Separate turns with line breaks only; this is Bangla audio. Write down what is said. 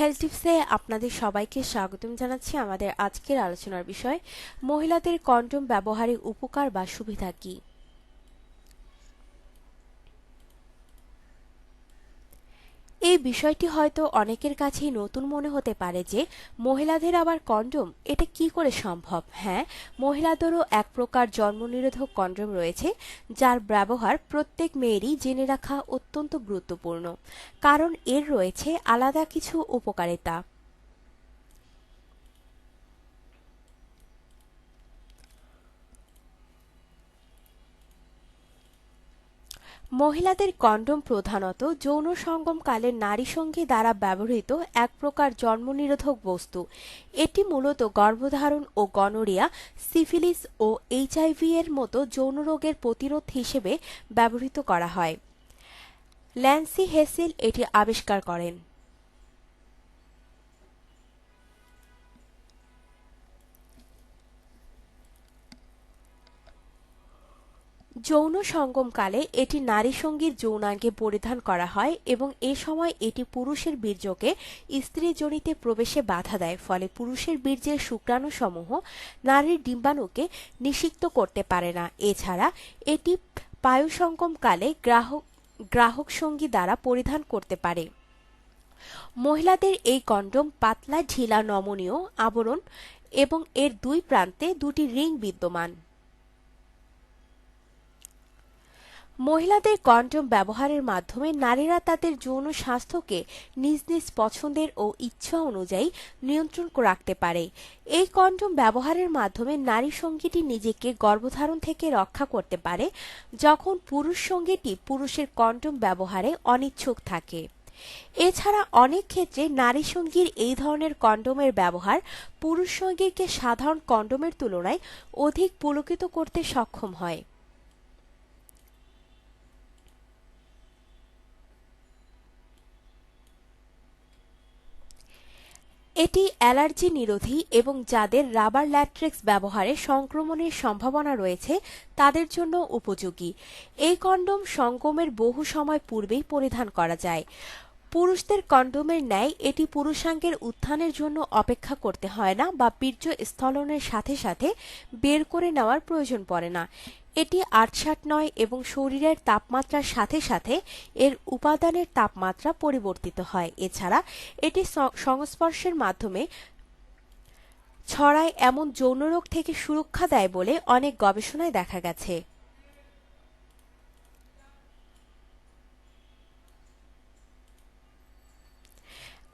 হেলথ টিপসে আপনাদের সবাইকে স্বাগতম জানাচ্ছি আমাদের আজকের আলোচনার বিষয়, মহিলাদের কন্ডম ব্যবহারে উপকার বা সুবিধা কী? বিষয়টি হয়তো অনেকের কাছেই নতুন মনে হতে পারে যে, মহিলাদের আবার কন্ডম, এটা কি করে সম্ভব? হ্যাঁ মহিলাদেরও এক প্রকার জন্মনিরোধক কন্ডম রয়েছে, যার ব্যবহার প্রত্যেক মেয়েরই জেনে রাখা অত্যন্ত গুরুত্বপূর্ণ। কারণ এর রয়েছে আলাদা কিছু উপকারিতা। মহিলাদের কন্ডম প্রধানত যৌন সঙ্গমকালে নারী সঙ্গী দ্বারা ব্যবহৃত এক প্রকার জন্মনিরোধক বস্তু। এটি মূলত গর্ভধারণ ও গনোরিয়া, সিফিলিস ও এইচআইভি এর মতো যৌন রোগের প্রতিরোধ হিসেবে ব্যবহৃত করা হয়। ল্যান্সি হেসিল এটি আবিষ্কার করেন। যৌন সঙ্গমকালে এটি নারী সঙ্গীর যৌনাঙ্গে পরিধান করা হয় এবং এ সময় এটি পুরুষের বীর্যকে স্ত্রীজনিতে প্রবেশে বাধা দেয়, ফলে পুরুষের বীর্যের শুক্রাণুসমূহ নারীর ডিম্বাণুকে নিষিক্ত করতে পারে না। এছাড়া এটি পায়ুসঙ্গমকালে গ্রাহক গ্রাহক সঙ্গী দ্বারা পরিধান করতে পারে। মহিলাদের এই কন্ডম পাতলা ঢিলা নমনীয় আবরণ এবং এর দুই প্রান্তে দুটি রিং বিদ্যমান। মহিলাদের কন্ডম ব্যবহারের মাধ্যমে নারীরা তাদের যৌন স্বাস্থ্যকে নিজ নিজ পছন্দের ও ইচ্ছা অনুযায়ী নিয়ন্ত্রণ রাখতে পারে। এই কন্ডম ব্যবহারের মাধ্যমে নারী সঙ্গীটি নিজেকে গর্ভধারণ থেকে রক্ষা করতে পারে, যখন পুরুষ সঙ্গীটি পুরুষের কন্ডম ব্যবহারে অনিচ্ছুক থাকে। এছাড়া অনেক ক্ষেত্রে নারী সঙ্গীর এই ধরনের কন্ডোমের ব্যবহার পুরুষ সঙ্গীকে সাধারণ কন্ডোমের তুলনায় অধিক পুলকিত করতে সক্ষম হয়। এটি অ্যালার্জি নিরোধী এবং যাদের রাবার ল্যাট্রিক্স ব্যবহারে সংক্রমণের সম্ভাবনা রয়েছে, তাদের জন্য উপযোগী। এই কন্ডোম সঙ্গমের বহু সময় পূর্বেই পরিধান করা যায়। পুরুষদের কন্ডোমের ন্যায় এটি পুরুষাঙ্গের উত্থানের জন্য অপেক্ষা করতে হয় না বা বীর্য স্থলনের সাথে সাথে বের করে নেওয়ার প্রয়োজন পড়ে না। এটি আটসাট নয় এবং শরীরের তাপমাত্রার সাথে সাথে এর উপাদানের তাপমাত্রা পরিবর্তিত হয়। এছাড়া এটি সংস্পর্শের মাধ্যমে ছড়ায় এমন যৌনরোগ থেকে সুরক্ষা দেয় বলে অনেক গবেষণায় দেখা গেছে।